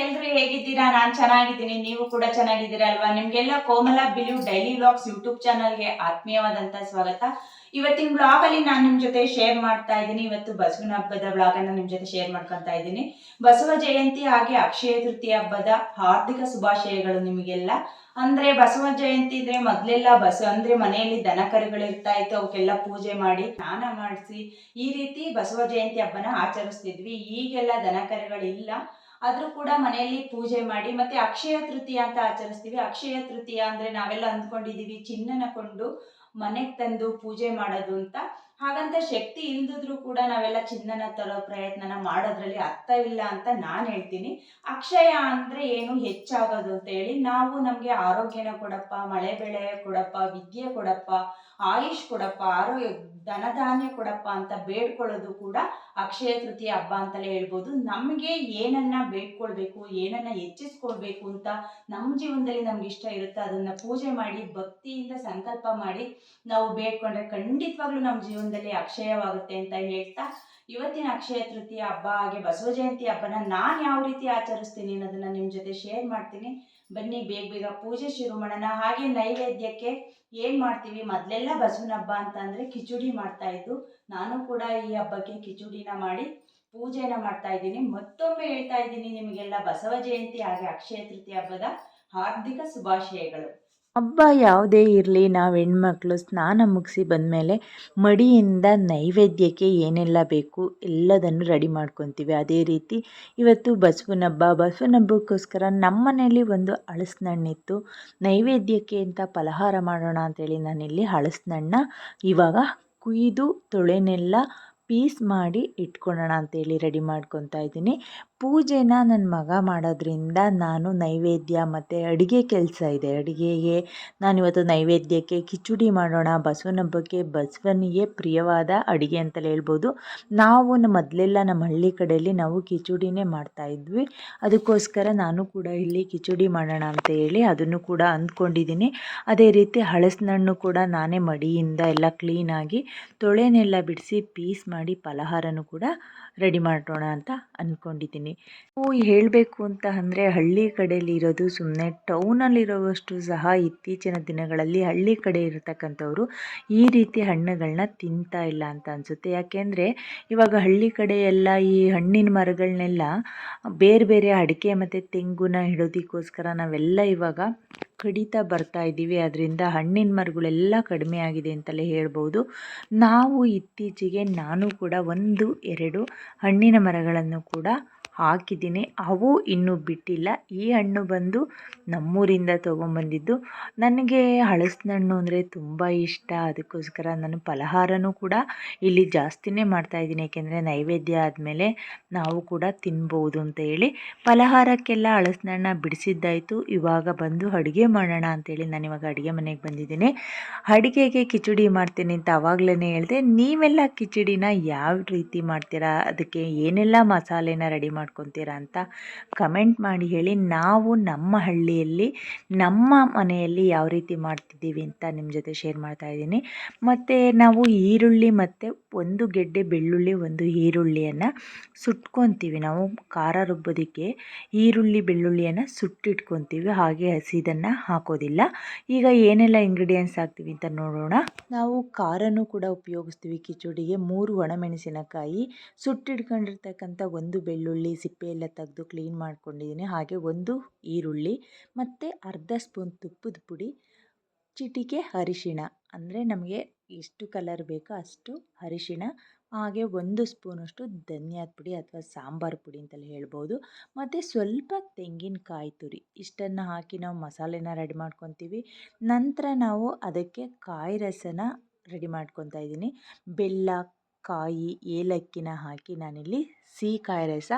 ಎಲ್ರು ಹೇಗಿದ್ದೀರಾ? ನಾನ್ ಚೆನ್ನಾಗಿದ್ದೀನಿ, ನೀವು ಕೂಡ ಚೆನ್ನಾಗಿದ್ದೀರಾ ಅಲ್ವಾ ನಿಮ್ಗೆಲ್ಲ Komala Bilu daily vlogs YouTube ಚಾನಲ್ಗೆ ಆತ್ಮೀಯವಾದಂತ ಸ್ವಾಗತ. ಇವತ್ತಿನ ಬ್ಲಾಗ್ ಅಲ್ಲಿ ನಾನು ನಿಮ್ ಜೊತೆ ಶೇರ್ ಮಾಡ್ತಾ ಇದ್ದೀನಿ. ಇವತ್ತು ಬಸವನ ಹಬ್ಬದ ಬ್ಲಾಗ್ ಅನ್ನ ನಿಮ್ ಜೊತೆ ಶೇರ್ ಮಾಡ್ಕೊಂತ ಇದ್ದೀನಿ. ಬಸವ ಜಯಂತಿ ಹಾಗೆ ಅಕ್ಷಯ ತೃತೀಯ ಹಬ್ಬದ ಹಾರ್ದಿಕ ಶುಭಾಶಯಗಳು ನಿಮಗೆಲ್ಲ. ಅಂದ್ರೆ ಬಸವ ಜಯಂತಿ ಇದ್ರೆ ಮೊದ್ಲೆಲ್ಲ ಬಸವ ಅಂದ್ರೆ ಮನೆಯಲ್ಲಿ ದನ ಕರುಗಳು ಇರ್ತಾ ಇತ್ತು ಅವಕ್ಕೆಲ್ಲ ಪೂಜೆ ಮಾಡಿ ಸ್ನಾನ ಮಾಡಿಸಿ ಈ ರೀತಿ ಬಸವ ಜಯಂತಿ ಹಬ್ಬನ ಆಚರಿಸ್ತಿದ್ವಿ. ಈಗೆಲ್ಲ ದನ ಕರುಗಳಿಲ್ಲ. ಆದ್ರೂ ಕೂಡ ಮನೆಯಲ್ಲಿ ಪೂಜೆ ಮಾಡಿ, ಮತ್ತೆ ಅಕ್ಷಯ ತೃತೀಯ ಅಂತ ಆಚರಿಸ್ತೀವಿ. ಅಕ್ಷಯ ತೃತೀಯ ಅಂದ್ರೆ ನಾವೆಲ್ಲ ಅಂದ್ಕೊಂಡಿದೀವಿ, ಚಿನ್ನನ ಕೊಂಡು ಮನೆಗೆ ತಂದು ಪೂಜೆ ಮಾಡೋದು ಅಂತ. ಹಾಗಂತ ಶಕ್ತಿ ಇಲ್ದಿದ್ರು ಕೂಡ ನಾವೆಲ್ಲ ಚಿನ್ನನ ತರೋ ಪ್ರಯತ್ನನ ಮಾಡೋದ್ರಲ್ಲಿ ಅರ್ಥವಿಲ್ಲ ಅಂತ ನಾನು ಹೇಳ್ತೀನಿ. ಅಕ್ಷಯ ಅಂದ್ರೆ ಏನು? ಹೆಚ್ಚಾಗೋದು ಅಂತ ಹೇಳಿ, ನಾವು ನಮಗೆ ಆರೋಗ್ಯನ ಕೊಡಪ್ಪ, ಮಳೆ ಬೆಳೆ ಕೊಡಪ್ಪ, ವಿದ್ಯೆ ಕೊಡಪ್ಪ, ಆಯುಷ್ ಕೊಡಪ್ಪ, ಆರೋಗ್ಯ ಧನಧಾನ್ಯ ಕೊಡಪ್ಪ ಅಂತ ಬೇಡ್ಕೊಳ್ಳೋದು ಕೂಡ ಅಕ್ಷಯ ತೃತೀಯ ಹಬ್ಬ ಅಂತಲೇ ಹೇಳ್ಬೋದು. ನಮಗೆ ಏನನ್ನ ಬೇಡ್ಕೊಳ್ಬೇಕು, ಏನನ್ನ ಹೆಚ್ಚಿಸ್ಕೊಳ್ಬೇಕು ಅಂತ ನಮ್ಮ ಜೀವನದಲ್ಲಿ ನಮ್ಗೆ ಇಷ್ಟ ಇರುತ್ತೆ, ಅದನ್ನ ಪೂಜೆ ಮಾಡಿ, ಭಕ್ತಿಯಿಂದ ಸಂಕಲ್ಪ ಮಾಡಿ ನಾವು ಬೇಡ್ಕೊಂಡ್ರೆ ಖಂಡಿತವಾಗ್ಲೂ ನಮ್ಮ ಜೀವನದಲ್ಲಿ ಅಕ್ಷಯವಾಗುತ್ತೆ ಅಂತ ಹೇಳ್ತಾ, ಇವತ್ತಿನ ಅಕ್ಷಯ ತೃತೀಯ ಹಬ್ಬ ಹಾಗೆ ಬಸವ ಜಯಂತಿ ಹಬ್ಬನ ನಾನು ಯಾವ ರೀತಿ ಆಚರಿಸ್ತೀನಿ ಅನ್ನೋದನ್ನ ನಿಮ್ಮ ಜೊತೆ ಶೇರ್ ಮಾಡ್ತೀನಿ. ಬನ್ನಿ, ಬೇಗ ಬೇಗ ಪೂಜೆ ಶುರು ಮಾಡೋಣ. ಹಾಗೆ ನೈವೇದ್ಯಕ್ಕೆ ಏನು ಮಾಡ್ತೀವಿ? ಮೊದಲೆಲ್ಲ ಬಸವನ ಹಬ್ಬ ಅಂತ ಅಂದರೆ ಕಿಚುಡಿ ಮಾಡ್ತಾ ಇದ್ದು, ನಾನು ಕೂಡ ಈ ಹಬ್ಬಕ್ಕೆ ಕಿಚುಡಿನ ಮಾಡಿ ಪೂಜೆನ ಮಾಡ್ತಾ ಇದ್ದೀನಿ. ಮತ್ತೊಮ್ಮೆ ಹೇಳ್ತಾ ಇದ್ದೀನಿ ನಿಮಗೆಲ್ಲ ಬಸವ ಜಯಂತಿ ಹಾಗೆ ಅಕ್ಷಯ ತೃತೀಯ ಹಬ್ಬದ ಹಾರ್ದಿಕ ಶುಭಾಶಯಗಳು. ಹಬ್ಬ ಯಾವುದೇ ಇರಲಿ, ನಾವು ಹೆಣ್ಮಕ್ಳು ಸ್ನಾನ ಮುಗಿಸಿ ಬಂದಮೇಲೆ ಮಡಿಯಿಂದ ನೈವೇದ್ಯಕ್ಕೆ ಏನೆಲ್ಲ ಬೇಕು ಎಲ್ಲದನ್ನು ರೆಡಿ ಮಾಡ್ಕೊತೀವಿ. ಅದೇ ರೀತಿ ಇವತ್ತು ಬಸವನ ಹಬ್ಬ ಬಸವನ ಹಬ್ಬಕ್ಕೋಸ್ಕರ ನಮ್ಮ ಒಂದು ಹಳಸ್ನಣ್ಣಿತ್ತು. ನೈವೇದ್ಯಕ್ಕೆ ಅಂತ ಫಲಹಾರ ಮಾಡೋಣ ಅಂತೇಳಿ ನಾನಿಲ್ಲಿ ಹಳಸ್ನಣ್ಣ ಇವಾಗ ಕುಯ್ದು, ತೊಳೆನೆಲ್ಲ ಪೀಸ್ ಮಾಡಿ ಇಟ್ಕೊಳ್ಳೋಣ ಅಂತೇಳಿ ರೆಡಿ ಮಾಡ್ಕೊತಾ ಇದ್ದೀನಿ. ಪೂಜೆನ ನನ್ನ ಮಗ ಮಾಡೋದ್ರಿಂದ ನಾನು ನೈವೇದ್ಯ ಮತ್ತು ಅಡುಗೆ ಕೆಲಸ ಇದೆ. ಅಡುಗೆಗೆ ನಾನಿವತ್ತು ನೈವೇದ್ಯಕ್ಕೆ ಕಿಚುಡಿ ಮಾಡೋಣ ಬಸವನ ಹಬ್ಬಕ್ಕೆ ಬಸವನಿಗೆ ಪ್ರಿಯವಾದ ಅಡುಗೆ ಅಂತಲೇ ಹೇಳ್ಬೋದು. ನಾವು ನಮ್ಮ ಮೊದಲೆಲ್ಲ ನಮ್ಮ ಹಳ್ಳಿ ಕಡೆಯಲ್ಲಿ ನಾವು ಕಿಚುಡಿನೇ ಮಾಡ್ತಾಯಿದ್ವಿ ಅದಕ್ಕೋಸ್ಕರ ನಾನು ಕೂಡ ಇಲ್ಲಿ ಕಿಚುಡಿ ಮಾಡೋಣ ಅಂತ ಹೇಳಿ ಅದನ್ನು ಕೂಡ ಅಂದ್ಕೊಂಡಿದ್ದೀನಿ. ಅದೇ ರೀತಿ ಹಳಸಿನಣ್ಣು ಕೂಡ ನಾನೇ ಮಡಿಯಿಂದ ಎಲ್ಲ ಕ್ಲೀನಾಗಿ ತೊಳೆನೆಲ್ಲ ಬಿಡಿಸಿ ಪೀಸ್ ಮಾಡಿ ಫಲಹಾರನೂ ಕೂಡ ರೆಡಿ ಮಾಡೋಣ ಅಂತ ಅಂದ್ಕೊಂಡಿದ್ದೀನಿ. ನಾವು ಹೇಳಬೇಕು ಅಂತ ಅಂದರೆ ಹಳ್ಳಿ ಕಡೆಯಲ್ಲಿ ಇರೋದು ಸುಮ್ಮನೆ ಟೌನಲ್ಲಿರೋವಷ್ಟು ಸಹ ಇತ್ತೀಚಿನ ದಿನಗಳಲ್ಲಿ ಹಳ್ಳಿ ಕಡೆ ಇರತಕ್ಕಂಥವರು ಈ ರೀತಿ ಹಣ್ಣುಗಳನ್ನ ತಿಂತಾ ಇಲ್ಲ ಅಂತ ಅನಿಸುತ್ತೆ. ಯಾಕೆಂದರೆ ಇವಾಗ ಹಳ್ಳಿ ಕಡೆ ಎಲ್ಲ ಈ ಹಣ್ಣಿನ ಮರಗಳನ್ನೆಲ್ಲ ಬೇರೆ ಬೇರೆ ಅಡಿಕೆ ಮತ್ತು ತೆಂಗುನ ಹಿಡೋದಕ್ಕೋಸ್ಕರ ನಾವೆಲ್ಲ ಇವಾಗ ಕಡಿತಾ ಬರ್ತಾ ಇದ್ದೀವಿ. ಅದರಿಂದ ಹಣ್ಣಿನ ಮರಗಳೆಲ್ಲ ಕಡಿಮೆ ಆಗಿದೆ ಅಂತಲೇ ಹೇಳ್ಬೋದು. ನಾವು ಇತ್ತೀಚೆಗೆ ನಾನು ಕೂಡ ಒಂದು, ಎರಡು ಹಣ್ಣಿನ ಮರಗಳನ್ನು ಕೂಡ ಹಾಕಿದ್ದೀನಿ. ಅವು ಇನ್ನೂ ಬಿಟ್ಟಿಲ್ಲ. ಈ ಹಣ್ಣು ಬಂದು ನಮ್ಮೂರಿಂದ ತೊಗೊಂಬಂದಿದ್ದು. ನನಗೆ ಹಲಸಿನಣ್ಣು ಅಂದರೆ ತುಂಬ ಇಷ್ಟ. ಅದಕ್ಕೋಸ್ಕರ ನಾನು ಫಲಹಾರನೂ ಕೂಡ ಇಲ್ಲಿ ಜಾಸ್ತಿನೇ ಮಾಡ್ತಾಯಿದ್ದೀನಿ. ಏಕೆಂದರೆ ನೈವೇದ್ಯ ಆದಮೇಲೆ ನಾವು ಕೂಡ ತಿನ್ಬೋದು ಅಂತ ಹೇಳಿ ಫಲಹಾರಕ್ಕೆಲ್ಲ ಹಲಸಿನಣ್ಣ ಬಿಡಿಸಿದ್ದಾಯಿತು. ಇವಾಗ ಬಂದು ಅಡುಗೆ ಮಾಡೋಣ ಅಂತೇಳಿ ನಾನು ಇವಾಗ ಅಡುಗೆ ಮನೆಗೆ ಬಂದಿದ್ದೀನಿ. ಅಡುಗೆಗೆ ಕಿಚಡಿ ಮಾಡ್ತೀನಿ ಅಂತ ಆವಾಗಲೇ ಹೇಳಿದೆ. ನೀವೆಲ್ಲ ಕಿಚಡಿನ ಯಾವ ರೀತಿ ಮಾಡ್ತೀರಾ? ಅದಕ್ಕೆ ಏನೆಲ್ಲ ಮಸಾಲೆನ ರೆಡಿ ಮಾಡ್ಕೊತೀರಾ ಅಂತ ಕಮೆಂಟ್ ಮಾಡಿ ಹೇಳಿ. ನಾವು ನಮ್ಮ ಹಳ್ಳಿಯಲ್ಲಿ, ನಮ್ಮ ಮನೆಯಲ್ಲಿ ಯಾವ ರೀತಿ ಮಾಡ್ತಿದ್ದೀವಿ ಅಂತ ನಿಮ್ಮ ಜೊತೆ ಶೇರ್ ಮಾಡ್ತಾ ಇದ್ದೀನಿ. ಮತ್ತು ನಾವು ಈರುಳ್ಳಿ ಮತ್ತು ಒಂದು ಗೆಡ್ಡೆ ಬೆಳ್ಳುಳ್ಳಿ, ಒಂದು ಈರುಳ್ಳಿಯನ್ನು ಸುಟ್ಕೊತೀವಿ. ನಾವು ಖಾರ ರುಬ್ಬೋದಕ್ಕೆ ಈರುಳ್ಳಿ, ಬೆಳ್ಳುಳ್ಳಿಯನ್ನು ಸುಟ್ಟಿಟ್ಕೊತೀವಿ. ಹಾಗೆ ಹಸಿದನ್ನು ಹಾಕೋದಿಲ್ಲ. ಈಗ ಏನೆಲ್ಲ ಇಂಗ್ರೀಡಿಯೆಂಟ್ಸ್ ಹಾಕ್ತೀವಿ ಅಂತ ನೋಡೋಣ. ನಾವು ಖಾರನೂ ಕೂಡ ಉಪಯೋಗಿಸ್ತೀವಿ. ಕಿಚಡಿಗೆ ಮೂರು ಒಣಮೆಣಸಿನಕಾಯಿ ಸುಟ್ಟಿಟ್ಕೊಂಡಿರ್ತಕ್ಕಂಥ ಒಂದು ಬೆಳ್ಳುಳ್ಳಿ ಸಿಪ್ಪೆ ಎಲ್ಲ ತೆಗೆದು ಕ್ಲೀನ್ ಮಾಡ್ಕೊಂಡಿದ್ದೀನಿ. ಹಾಗೆ ಒಂದು ಈರುಳ್ಳಿ, ಮತ್ತು ಅರ್ಧ ಸ್ಪೂನ್ ತುಪ್ಪದ ಪುಡಿ, ಚಿಟಿಕೆ ಅರಿಶಿಣ. ಅಂದರೆ ನಮಗೆ ಎಷ್ಟು ಕಲರ್ ಬೇಕೋ ಅಷ್ಟು ಅರಿಶಿಣ, ಹಾಗೆ ಒಂದು ಸ್ಪೂನಷ್ಟು ಧನಿಯಾದ ಪುಡಿ ಅಥವಾ ಸಾಂಬಾರು ಪುಡಿ ಅಂತಲೇ ಹೇಳ್ಬೋದು. ಮತ್ತು ಸ್ವಲ್ಪ ತೆಂಗಿನಕಾಯಿ ತುರಿ. ಇಷ್ಟನ್ನು ಹಾಕಿ ನಾವು ಮಸಾಲೆನ ರೆಡಿ ಮಾಡ್ಕೊತೀವಿ. ನಂತರ ನಾವು ಅದಕ್ಕೆ ಕಾಯಿ ರಸನ ರೆಡಿ ಮಾಡ್ಕೊತಾ ಇದ್ದೀನಿ. ಬೆಲ್ಲ ಕಾಯಿ, ಏಲಕ್ಕಿನ ಹಾಕಿ ನಾನಿಲ್ಲಿ ಸಿಹಿ ಕಾಯಿ ರಸ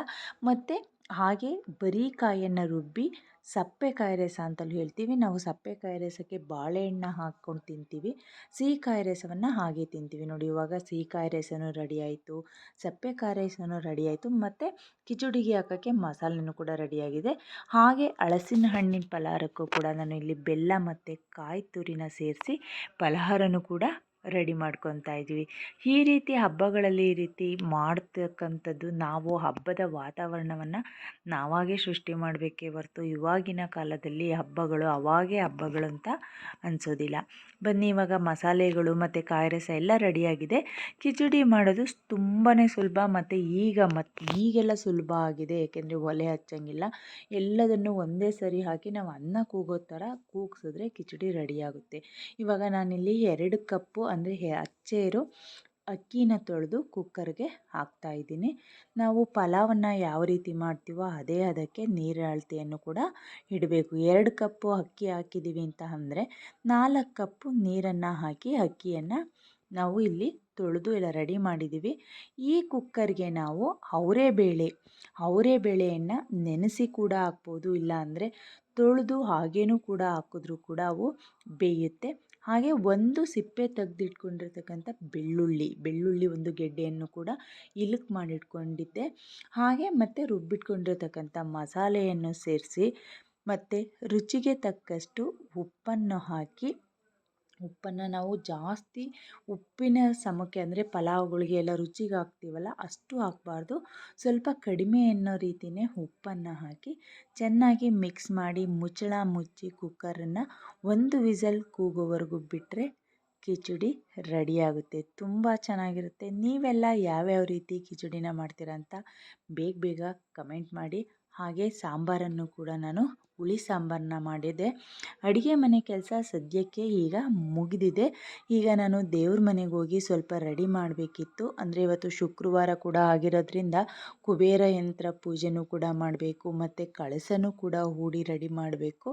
ಮತ್ತು ಹಾಗೆ ಬರೀ ಕಾಯನ್ನು ರುಬ್ಬಿ ಸಪ್ಪೆಕಾಯಿ ರಸ ಅಂತಲೂ ಹೇಳ್ತೀವಿ. ನಾವು ಸಪ್ಪೆಕಾಯಿ ರಸಕ್ಕೆ ಬಾಳೆಹಣ್ಣು ಹಾಕ್ಕೊಂಡು ತಿಂತೀವಿ. ಸಿಹಿ ಕಾಯಿ ರಸವನ್ನು ಹಾಗೆ ತಿಂತೀವಿ. ನೋಡಿ, ಇವಾಗ ಸಿಹಿಕಾಯಿ ರಸನೂ ರೆಡಿ ಆಯಿತು, ಸಪ್ಪೆಕಾಯಿ ರಸನೂ ರೆಡಿ ಆಯಿತು, ಮತ್ತು ಕಿಚುಡಿಗೆ ಹಾಕೋಕ್ಕೆ ಮಸಾಲೆನೂ ಕೂಡ ರೆಡಿಯಾಗಿದೆ ಹಾಗೆ ಹಳಸಿನ ಹಣ್ಣಿನ ಫಲಹಾರಕ್ಕೂ ಕೂಡ ನಾನು ಇಲ್ಲಿ ಬೆಲ್ಲ ಮತ್ತು ಕಾಯಿ ತುರಿನ ಸೇರಿಸಿ ಫಲಹಾರನೂ ಕೂಡ ರೆಡಿ ಮಾಡ್ಕೊತಾ ಇದ್ದೀವಿ ಈ ರೀತಿ ಹಬ್ಬಗಳಲ್ಲಿ ಈ ರೀತಿ ಮಾಡ್ತಕ್ಕಂಥದ್ದು ನಾವು ಹಬ್ಬದ ವಾತಾವರಣವನ್ನು ನಾವಾಗೇ ಸೃಷ್ಟಿ ಮಾಡಬೇಕೇ ಹೊರ್ತು ಇವಾಗಿನ ಕಾಲದಲ್ಲಿ ಹಬ್ಬಗಳು ಅವಾಗೇ ಹಬ್ಬಗಳು ಅಂತ ಅನಿಸೋದಿಲ್ಲ. ಬನ್ನಿ ಇವಾಗ ಮಸಾಲೆಗಳು ಮತ್ತು ಕಾಯಿ ರಸ ಎಲ್ಲ ರೆಡಿಯಾಗಿದೆ. ಕಿಚಡಿ ಮಾಡೋದು ತುಂಬಾ ಸುಲಭ ಮತ್ತು ಈಗ ಮತ್ತು ಈಗೆಲ್ಲ ಸುಲಭ ಆಗಿದೆ ಏಕೆಂದರೆ ಒಲೆ ಹಚ್ಚಂಗಿಲ್ಲ. ಎಲ್ಲದನ್ನು ಒಂದೇ ಸರಿ ಹಾಕಿ ನಾವು ಅನ್ನ ಕೂಗೋ ಥರ ಕೂಗಿಸಿದ್ರೆ ಕಿಚಡಿ ರೆಡಿಯಾಗುತ್ತೆ ಇವಾಗ ನಾನಿಲ್ಲಿ ಎರಡು ಕಪ್ಪು ಅಂದರೆ ಅಚ್ಚೇರು ಅಕ್ಕಿನ ತೊಳೆದು ಕುಕ್ಕರ್ಗೆ ಹಾಕ್ತಾ ಇದ್ದೀನಿ. ನಾವು ಪಲಾವನ್ನು ಯಾವ ರೀತಿ ಮಾಡ್ತೀವೋ ಅದೇ ಅದಕ್ಕೆ ನೀರು ಅಳತೆಯನ್ನು ಕೂಡ ಇಡಬೇಕು. ಎರಡು ಕಪ್ಪು ಅಕ್ಕಿ ಹಾಕಿದ್ದೀವಿ ಅಂತ ಅಂದರೆ ನಾಲ್ಕು ಕಪ್ಪು ನೀರನ್ನು ಹಾಕಿ ಅಕ್ಕಿಯನ್ನು ನಾವು ಇಲ್ಲಿ ತೊಳೆದು ಎಲ್ಲ ರೆಡಿ ಮಾಡಿದ್ದೀವಿ ಈ ಕುಕ್ಕರ್ಗೆ ನಾವು ಅವರೇ ಬೇಳೆ, ಅವರೇ ಬೇಳೆಯನ್ನು ನೆನೆಸಿ ಕೂಡ ಹಾಕ್ಬೋದು. ಇಲ್ಲ ಅಂದರೆ ತೊಳೆದು ಹಾಗೇನೂ ಕೂಡ ಹಾಕಿದ್ರೂ ಕೂಡ ಅವು ಬೇಯುತ್ತೆ. ಹಾಗೆ ಒಂದು ಸಿಪ್ಪೆ ತೆಗೆದಿಟ್ಕೊಂಡಿರ್ತಕ್ಕಂಥ ಬೆಳ್ಳುಳ್ಳಿ ಬೆಳ್ಳುಳ್ಳಿ ಒಂದು ಗೆಡ್ಡೆಯನ್ನು ಕೂಡ ಇಲುಕ್ ಮಾಡಿಟ್ಕೊಂಡಿದ್ದೆ. ಹಾಗೆ ಮತ್ತು ರುಬ್ಬಿಟ್ಕೊಂಡಿರ್ತಕ್ಕಂಥ ಮಸಾಲೆಯನ್ನು ಸೇರಿಸಿ ಮತ್ತು ರುಚಿಗೆ ತಕ್ಕಷ್ಟು ಉಪ್ಪನ್ನು ಹಾಕಿ ಉಪ್ಪನ್ನು ನಾವು ಜಾಸ್ತಿ ಉಪ್ಪಿನ ಸಮಕ್ಕೆ ಅಂದರೆ ಪಲಾವ್ಗಳಿಗೆ ಎಲ್ಲ ರುಚಿಗೆ ಹಾಕ್ತೀವಲ್ಲ ಅಷ್ಟು ಹಾಕಬಾರ್ದು. ಸ್ವಲ್ಪ ಕಡಿಮೆ ಅನ್ನೋ ರೀತಿಯೇ ಉಪ್ಪನ್ನು ಹಾಕಿ ಚೆನ್ನಾಗಿ ಮಿಕ್ಸ್ ಮಾಡಿ ಮುಚ್ಚಳ ಮುಚ್ಚಿ ಕುಕ್ಕರನ್ನು ಒಂದು ವಿಸಲ್ ಕೂಗೋವರೆಗೂ ಬಿಟ್ಟರೆ ಕಿಚಡಿ ರೆಡಿಯಾಗುತ್ತೆ ತುಂಬ ಚೆನ್ನಾಗಿರುತ್ತೆ. ನೀವೆಲ್ಲ ಯಾವ್ಯಾವ ರೀತಿ ಕಿಚಡಿನ ಮಾಡ್ತೀರಾ ಅಂತ ಬೇಗ ಬೇಗ ಕಮೆಂಟ್ ಮಾಡಿ. ಹಾಗೆ ಸಾಂಬಾರನ್ನು ಕೂಡ ನಾನು ಹುಳಿ ಸಾಂಬಾರನ್ನ ಮಾಡಿದೆ. ಅಡುಗೆ ಮನೆ ಕೆಲಸ ಸದ್ಯಕ್ಕೆ ಈಗ ಮುಗಿದಿದೆ. ಈಗ ನಾನು ದೇವ್ರ ಮನೆಗೆ ಹೋಗಿ ಸ್ವಲ್ಪ ರೆಡಿ ಮಾಡಬೇಕಿತ್ತು. ಅಂದರೆ ಇವತ್ತು ಶುಕ್ರವಾರ ಕೂಡ ಆಗಿರೋದ್ರಿಂದ ಕುಬೇರ ಯಂತ್ರ ಪೂಜೆನೂ ಕೂಡ ಮಾಡಬೇಕು, ಮತ್ತು ಕಳಸನೂ ಕೂಡ ಹೂಡಿ ರೆಡಿ ಮಾಡಬೇಕು.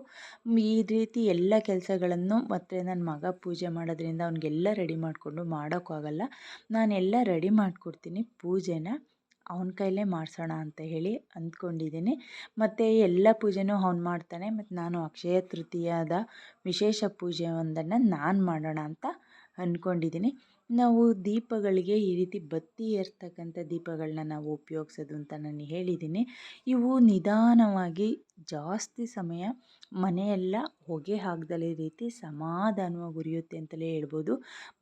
ಈ ರೀತಿ ಎಲ್ಲ ಕೆಲಸಗಳನ್ನು ಮತ್ತು ನನ್ನ ಮಗ ಪೂಜೆ ಮಾಡೋದ್ರಿಂದ ಅವನಿಗೆಲ್ಲ ರೆಡಿ ಮಾಡಿಕೊಂಡು ಮಾಡೋಕ್ಕಾಗಲ್ಲ. ನಾನೆಲ್ಲ ರೆಡಿ ಮಾಡಿಕೊಡ್ತೀನಿ ಪೂಜೆನ. ಅವನ ಕೈಲೇ ಮಾಡಿಸೋಣ ಅಂತ ಹೇಳಿ ಅಂದ್ಕೊಂಡಿದ್ದೀನಿ. ಮತ್ತು ಎಲ್ಲ ಪೂಜೆನೂ ಅವ್ನು ಮಾಡ್ತಾನೆ. ಮತ್ತು ನಾನು ಅಕ್ಷಯ ತೃತೀಯದ ವಿಶೇಷ ಪೂಜೆ ಒಂದನ್ನು ನಾನು ಮಾಡೋಣ ಅಂತ ಅಂದ್ಕೊಂಡಿದ್ದೀನಿ ನಾವು ದೀಪಗಳಿಗೆ ಈ ರೀತಿ ಬತ್ತಿ ಏರ್ತಕ್ಕಂಥ ದೀಪಗಳನ್ನ ನಾವು ಉಪಯೋಗಿಸೋದು ಅಂತ ನಾನು ಹೇಳಿದ್ದೀನಿ. ಇವು ನಿಧಾನವಾಗಿ ಜಾಸ್ತಿ ಸಮಯ ಮನೆಯೆಲ್ಲ ಹೊಗೆ ಹಾಕ್ದಲೇ ರೀತಿ ಸಮಾಧಾನವಾಗಿ ಉರಿಯುತ್ತೆ ಅಂತಲೇ ಹೇಳ್ಬೋದು.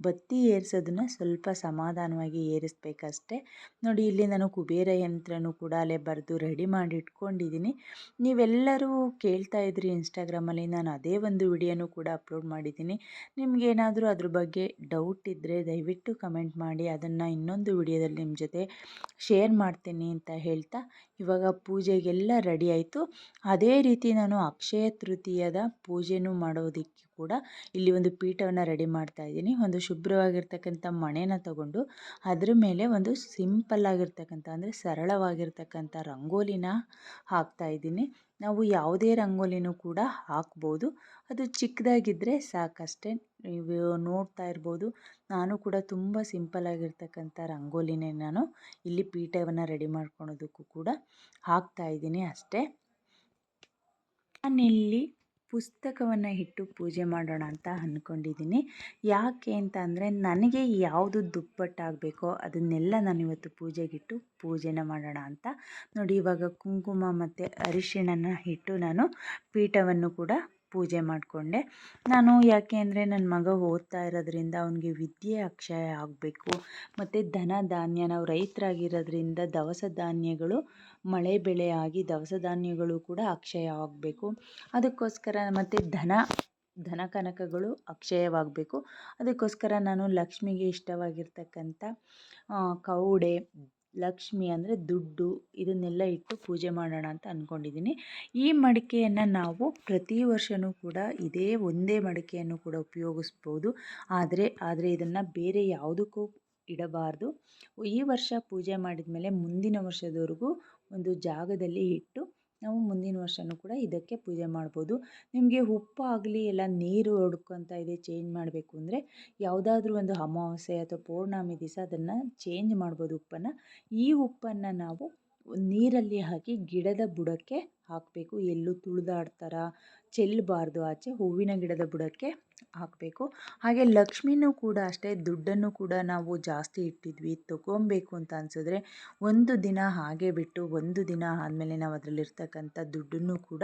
ಬತ್ತಿ ಏರಿಸೋದನ್ನ ಸ್ವಲ್ಪ ಸಮಾಧಾನವಾಗಿ ಏರಿಸ್ಬೇಕಷ್ಟೆ. ನೋಡಿ, ಇಲ್ಲಿ ನಾನು ಕುಬೇರ ಯಂತ್ರನೂ ಕೂಡ ಅಲ್ಲೇ ಬರೆದು ರೆಡಿ ಮಾಡಿ ಇಟ್ಕೊಂಡಿದ್ದೀನಿ. ನೀವೆಲ್ಲರೂ ಕೇಳ್ತಾ ಇದ್ರಿ ಇನ್ಸ್ಟಾಗ್ರಾಮಲ್ಲಿ, ನಾನು ಅದೇ ಒಂದು ವಿಡಿಯೋನೂ ಕೂಡ ಅಪ್ಲೋಡ್ ಮಾಡಿದ್ದೀನಿ. ನಿಮಗೇನಾದರೂ ಅದ್ರ ಬಗ್ಗೆ ಡೌಟ್ ಇದ್ದರೆ ದಯವಿಟ್ಟು ಕಮೆಂಟ್ ಮಾಡಿ, ಅದನ್ನು ಇನ್ನೊಂದು ವಿಡಿಯೋದಲ್ಲಿ ನಿಮ್ಮ ಜೊತೆ ಶೇರ್ ಮಾಡ್ತೀನಿ ಅಂತ ಹೇಳ್ತಾ ಇವಾಗ ಪೂಜೆಗೆಲ್ಲ ರೆಡಿ ಆಯಿತು. ಅದೇ ರೀತಿ ನಾನು ಅಕ್ಷಯ ತೃತೀಯದ ಪೂಜೆನೂ ಮಾಡೋದಕ್ಕೆ ಕೂಡ ಇಲ್ಲಿ ಒಂದು ಪೀಠವನ್ನು ರೆಡಿ ಮಾಡ್ತಾ ಇದ್ದೀನಿ. ಒಂದು ಶುಭ್ರವಾಗಿರ್ತಕ್ಕಂಥ ಮಣೆನ ತಗೊಂಡು ಅದ್ರ ಮೇಲೆ ಒಂದು ಸಿಂಪಲ್ ಆಗಿರ್ತಕ್ಕಂಥ ಅಂದರೆ ಸರಳವಾಗಿರ್ತಕ್ಕಂಥ ರಂಗೋಲಿನ ಹಾಕ್ತಾ ಇದ್ದೀನಿ. ನಾವು ಯಾವುದೇ ರಂಗೋಲಿನೂ ಕೂಡ ಹಾಕ್ಬೋದು. ಅದು ಚಿಕ್ಕದಾಗಿದ್ದರೆ ಸಾಕಷ್ಟೇ. ನೀವು ನೋಡ್ತಾ ಇರ್ಬೋದು. ನಾನು ಕೂಡ ತುಂಬ ಸಿಂಪಲ್ ಆಗಿರ್ತಕ್ಕಂಥ ರಂಗೋಲಿನೇ ನಾನು ಇಲ್ಲಿ ಪೀಠವನ್ನು ರೆಡಿ ಮಾಡ್ಕೊಳೋದಕ್ಕೂ ಕೂಡ ಹಾಕ್ತಾ ಇದ್ದೀನಿ ಅಷ್ಟೇ. ನಾನಿಲ್ಲಿ ಪುಸ್ತಕವನ್ನು ಇಟ್ಟು ಪೂಜೆ ಮಾಡೋಣ ಅಂತ ಅಂದ್ಕೊಂಡಿದ್ದೀನಿ ಯಾಕೆ ಅಂತ ಅಂದರೆ ನನಗೆ ಯಾವುದು ದುಪ್ಪಟ್ಟಾಗಬೇಕೋ ಅದನ್ನೆಲ್ಲ ನಾನು ಇವತ್ತು ಪೂಜೆಗಿಟ್ಟು ಪೂಜೆನ ಮಾಡೋಣ ಅಂತ. ನೋಡಿ ಇವಾಗ ಕುಂಕುಮ ಮತ್ತು ಅರಿಶಿಣನ ಇಟ್ಟು ನಾನು ಪೀಠವನ್ನು ಕೂಡ ಪೂಜೆ ಮಾಡಿಕೊಂಡೆ. ನಾನು ಯಾಕೆ ಅಂದರೆ ನನ್ನ ಮಗ ಓದ್ತಾ ಇರೋದ್ರಿಂದ ಅವನಿಗೆ ವಿದ್ಯೆ ಅಕ್ಷಯ ಆಗಬೇಕು, ಮತ್ತು ಧನ ಧಾನ್ಯ, ನಾವು ರೈತರಾಗಿರೋದ್ರಿಂದ ದವಸ ಧಾನ್ಯಗಳು, ಮಳೆ ಬೆಳೆ ಆಗಿ ದವಸ ಧಾನ್ಯಗಳು ಕೂಡ ಅಕ್ಷಯ ಆಗಬೇಕು. ಅದಕ್ಕೋಸ್ಕರ ಮತ್ತು ಧನ ಧನ ಕನಕಗಳು ಅಕ್ಷಯವಾಗಬೇಕು. ಅದಕ್ಕೋಸ್ಕರ ನಾನು ಲಕ್ಷ್ಮಿಗೆ ಇಷ್ಟವಾಗಿರ್ತಕ್ಕಂಥ ಕವಡೆ ಲಕ್ಷ್ಮಿ ಅಂದರೆ ದುಡ್ಡು, ಇದನ್ನೆಲ್ಲ ಇಟ್ಟು ಪೂಜೆ ಮಾಡೋಣ ಅಂತ ಅಂದ್ಕೊಂಡಿದ್ದೀನಿ ಈ ಮಡಿಕೆಯನ್ನು ನಾವು ಪ್ರತಿ ವರ್ಷವೂ ಕೂಡ ಇದೇ ಒಂದೇ ಮಡಿಕೆಯನ್ನು ಕೂಡ ಉಪಯೋಗಿಸ್ಬೋದು. ಆದರೆ ಆದರೆ ಇದನ್ನು ಬೇರೆ ಯಾವುದಕ್ಕೂ ಇಡಬಾರ್ದು. ಈ ವರ್ಷ ಪೂಜೆ ಮಾಡಿದ ಮೇಲೆ ಮುಂದಿನ ವರ್ಷದವರೆಗೂ ಒಂದು ಜಾಗದಲ್ಲಿ ಇಟ್ಟು ನಾವು ಮುಂದಿನ ವರ್ಷವೂ ಕೂಡ ಇದಕ್ಕೆ ಪೂಜೆ ಮಾಡ್ಬೋದು. ನಿಮಗೆ ಉಪ್ಪು ಆಗಲಿ ಎಲ್ಲ ನೀರು ಹೊಡ್ಕೊತ ಇದೆ ಚೇಂಜ್ ಮಾಡಬೇಕು ಅಂದರೆ ಯಾವುದಾದ್ರೂ ಒಂದು ಅಮಾವಾಸ್ಯೆ ಅಥವಾ ಪೌರ್ಣಮಿ ದಿವಸ ಅದನ್ನು ಚೇಂಜ್ ಮಾಡ್ಬೋದು ಉಪ್ಪನ್ನು. ಈ ಉಪ್ಪನ್ನು ನಾವು ನೀರಲ್ಲಿ ಹಾಕಿ ಗಿಡದ ಬುಡಕ್ಕೆ ಹಾಕಬೇಕು. ಎಲ್ಲೂ ತುಳಿದಾಡ್ತಾರ ಚೆಲ್ಲಬಾರ್ದು ಆಚೆ, ಹೂವಿನ ಗಿಡದ ಬುಡಕ್ಕೆ ಹಾಕಬೇಕು. ಹಾಗೆ ಲಕ್ಷ್ಮಿನೂ ಕೂಡ ಅಷ್ಟೇ, ದುಡ್ಡನ್ನು ಕೂಡ ನಾವು ಜಾಸ್ತಿ ಇಟ್ಟಿದ್ವಿ ತೊಗೊಬೇಕು ಅಂತ ಅನಿಸಿದ್ರೆ ಒಂದು ದಿನ ಹಾಗೆ ಬಿಟ್ಟು ಒಂದು ದಿನ ಆದಮೇಲೆ ನಾವು ಅದರಲ್ಲಿರ್ತಕ್ಕಂಥ ದುಡ್ಡನ್ನು ಕೂಡ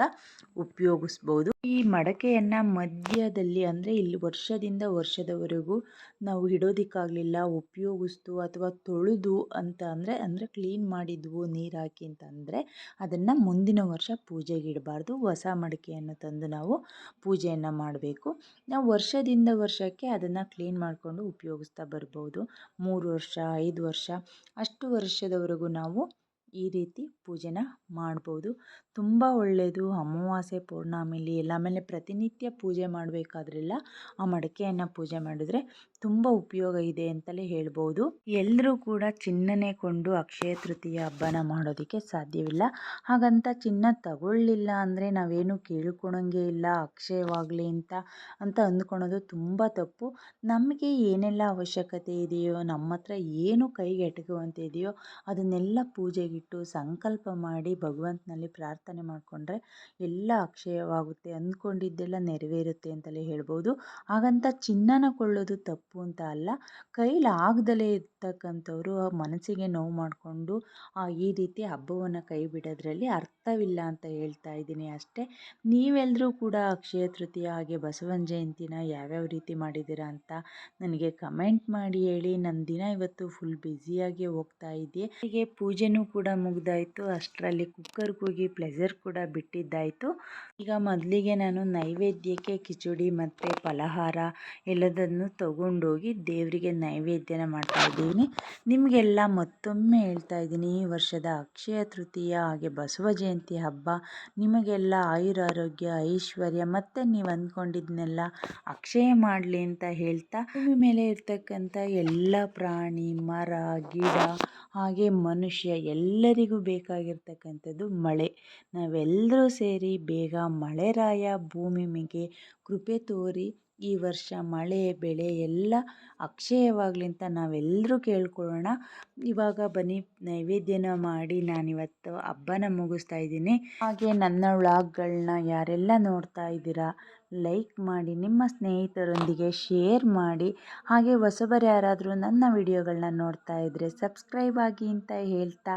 ಉಪಯೋಗಿಸ್ಬೋದು. ಈ ಮಡಕೆಯನ್ನು ಮಧ್ಯದಲ್ಲಿ ಅಂದರೆ ಇಲ್ಲಿ ವರ್ಷದಿಂದ ವರ್ಷದವರೆಗೂ ನಾವು ಇಡೋದಕ್ಕಾಗಲಿಲ್ಲ ಉಪಯೋಗಿಸ್ತು ಅಥವಾ ತೊಳೆದು ಅಂತ ಅಂದರೆ ಅಂದರೆ ಕ್ಲೀನ್ ಮಾಡಿದ್ವು ನೀರು ಹಾಕಿ ಅಂತ ಅಂದರೆ ಅದನ್ನು ಮುಂದಿನ ವರ್ಷ ಪೂಜೆಗೆ ಇಡಬಾರ್ದು. ಹೊಸ ಮಡಕೆಯನ್ನು ತಂದು ನಾವು ಪೂಜೆಯನ್ನು ಮಾಡಬೇಕು. ನಾವು ವರ್ಷದಿಂದ ವರ್ಷಕ್ಕೆ ಅದನ್ನು ಕ್ಲೀನ್ ಮಾಡಿಕೊಂಡು ಉಪಯೋಗಿಸ್ತಾ ಬರ್ಬೋದು. ಮೂರು ವರ್ಷ, ಐದು ವರ್ಷ, ಅಷ್ಟು ವರ್ಷದವರೆಗೂ ನಾವು ಈ ರೀತಿ ಪೂಜೆನ ಮಾಡ್ಬೋದು. ತುಂಬ ಒಳ್ಳೆಯದು ಅಮಾವಾಸ್ಯೆ ಪೌರ್ಣಮಿಲಿ ಎಲ್ಲ ಆಮೇಲೆ ಪ್ರತಿನಿತ್ಯ ಪೂಜೆ ಮಾಡಬೇಕಾದ್ರೆಲ್ಲ ಆ ಮಡಿಕೆಯನ್ನು ಪೂಜೆ ಮಾಡಿದ್ರೆ ತುಂಬ ಉಪಯೋಗ ಇದೆ ಅಂತಲೇ ಹೇಳ್ಬೋದು. ಎಲ್ಲರೂ ಕೂಡ ಚಿನ್ನನೆ ಕೊಂಡು ಅಕ್ಷಯ ತೃತೀಯ ಹಬ್ಬನ ಮಾಡೋದಕ್ಕೆ ಸಾಧ್ಯವಿಲ್ಲ. ಹಾಗಂತ ಚಿನ್ನ ತಗೊಳ್ಳಿಲ್ಲ ಅಂದರೆ ನಾವೇನು ಕೇಳ್ಕೊಳಂಗೆ ಇಲ್ಲ, ಅಕ್ಷಯವಾಗಲಿ ಅಂತ ಅಂತ ಅಂದ್ಕೊಳೋದು ತುಂಬ ತಪ್ಪು. ನಮಗೆ ಏನೆಲ್ಲ ಅವಶ್ಯಕತೆ ಇದೆಯೋ, ನಮ್ಮ ಹತ್ರ ಏನು ಕೈಗೆ ಎಟುಕುವಂತೆ ಇದೆಯೋ ಅದನ್ನೆಲ್ಲ ಪೂಜೆಗಿಟ್ಟು ಸಂಕಲ್ಪ ಮಾಡಿ ಭಗವಂತನಲ್ಲಿ ಪ್ರಾರ್ಥನೆ ಮಾಡಿಕೊಂಡ್ರೆ ಎಲ್ಲ ಅಕ್ಷಯವಾಗುತ್ತೆ ಅಂದ್ಕೊಂಡಿದ್ದೆಲ್ಲ ನೆರವೇರುತ್ತೆ ಅಂತಲೇ ಹೇಳ್ಬೋದು. ಹಾಗಂತ ಚಿನ್ನನ ಕೊಳ್ಳೋದು ತಪ್ಪು ಅಂತ ಅಲ್ಲ, ಕೈಲಿ ಆಗದಲೇ ಇರ್ತಕ್ಕಂಥವ್ರು ಮನಸ್ಸಿಗೆ ನೋವು ಮಾಡಿಕೊಂಡು ಈ ರೀತಿ ಹಬ್ಬವನ್ನು ಕೈ ಬಿಡೋದ್ರಲ್ಲಿ ಅರ್ಥವಿಲ್ಲ ಅಂತ ಹೇಳ್ತಾ ಇದ್ದೀನಿ ಅಷ್ಟೇ. ನೀವೆಲ್ಲರೂ ಕೂಡ ಅಕ್ಷಯ ತೃತೀಯ ಹಾಗೆ ಬಸವನ ಜಯಂತಿನ ಯಾವ್ಯಾವ ರೀತಿ ಮಾಡಿದ್ದೀರಾ ಅಂತ ನನಗೆ ಕಮೆಂಟ್ ಮಾಡಿ ಹೇಳಿ. ನನ್ನ ದಿನ ಇವತ್ತು ಫುಲ್ ಬ್ಯುಸಿಯಾಗಿ ಹೋಗ್ತಾ ಇದೆಯೇ. ಹೀಗೆ ಪೂಜೆನೂ ಕೂಡ ಮುಗ್ದಾಯಿತು. ಅಷ್ಟರಲ್ಲಿ ಕುಕ್ಕರ್ಗೆ ಹೋಗಿ ಪ್ಲೆಸರ್ ಕೂಡ ಬಿಟ್ಟಿದ್ದಾಯಿತು. ಈಗ ಮೊದಲಿಗೆ ನಾನು ನೈವೇದ್ಯಕ್ಕೆ ಕಿಚಡಿ ಮತ್ತು ಫಲಹಾರ ಎಲ್ಲದನ್ನು ತಗೊಂಡೋಗಿ ದೇವರಿಗೆ ನೈವೇದ್ಯನ ಮಾಡ್ತಾ ಇದ್ದೀನಿ. ನಿಮಗೆಲ್ಲ ಮತ್ತೊಮ್ಮೆ ಹೇಳ್ತಾ ಇದ್ದೀನಿ, ಈ ವರ್ಷದ ಅಕ್ಷಯ ತೃತೀಯ ಹಾಗೆ ಬಸವ ಜಯಂತಿ ಹಬ್ಬ, ನಿಮಗೆಲ್ಲ ಆಯುರಾರೋಗ್ಯ, ಐಶ್ವರ್ಯ ಮತ್ತು ನೀವು ಅಂದ್ಕೊಂಡಿದ್ನೆಲ್ಲ ಅಕ್ಷಯ ಮಾಡಲಿ ಅಂತ ಹೇಳ್ತಾ, ಭೂಮಿ ಮೇಲೆ ಇರ್ತಕ್ಕಂಥ ಎಲ್ಲ ಪ್ರಾಣಿ, ಮರ, ಗಿಡ ಹಾಗೆ ಮನುಷ್ಯ ಎಲ್ಲರಿಗೂ ಬೇಕಾಗಿರ್ತಕ್ಕಂಥದ್ದು ಮಳೆ. ನಾವೆಲ್ಲರೂ ಸೇರಿ ಬೇಗ ಮಳೆರಾಯ ಭೂಮಿಮೆಗೆ ಕೃಪೆ ತೋರಿ, ಈ ವರ್ಷ ಮಳೆ, ಬೆಳೆ ಎಲ್ಲ ಅಕ್ಷಯವಾಗಲಿ ಅಂತ ನಾವೆಲ್ಲರೂ ಕೇಳ್ಕೊಳ್ಳೋಣ. ಇವಾಗ ಬನ್ನಿ, ನೈವೇದ್ಯನ ಮಾಡಿ ನಾನಿವತ್ತು ಹಬ್ಬನ ಮುಗಿಸ್ತಾ ಇದ್ದೀನಿ. ಹಾಗೆ ನನ್ನ ವ್ಲಾಗ್ಗಳನ್ನ ಯಾರೆಲ್ಲ ನೋಡ್ತಾ ಇದ್ದೀರಾ, ಲೈಕ್ ಮಾಡಿ, ನಿಮ್ಮ ಸ್ನೇಹಿತರೊಂದಿಗೆ ಶೇರ್ ಮಾಡಿ, ಹಾಗೆ ಹೊಸಬರು ಯಾರಾದರೂ ನನ್ನ ವಿಡಿಯೋಗಳನ್ನ ನೋಡ್ತಾ ಇದ್ದರೆ ಸಬ್ಸ್ಕ್ರೈಬ್ ಆಗಿ ಅಂತ ಹೇಳ್ತಾ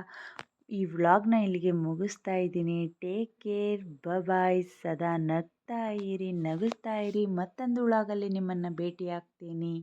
ಈ ವ್ಲಾಗ್ನ ಇಲ್ಲಿಗೆ ಮುಗಿಸ್ತಾ ಇದ್ದೀನಿ. ಟೇಕ್ ಕೇರ್ ಬಾಯ್ ಸದಾ ನಗ್ತಾ ಇರಿ ನಗಿಸ್ತಾ ಇರಿ. ಮತ್ತೊಂದು ವ್ಲಾಗಲ್ಲಿ ನಿಮ್ಮನ್ನು ಭೇಟಿ ಆಗ್ತೀನಿ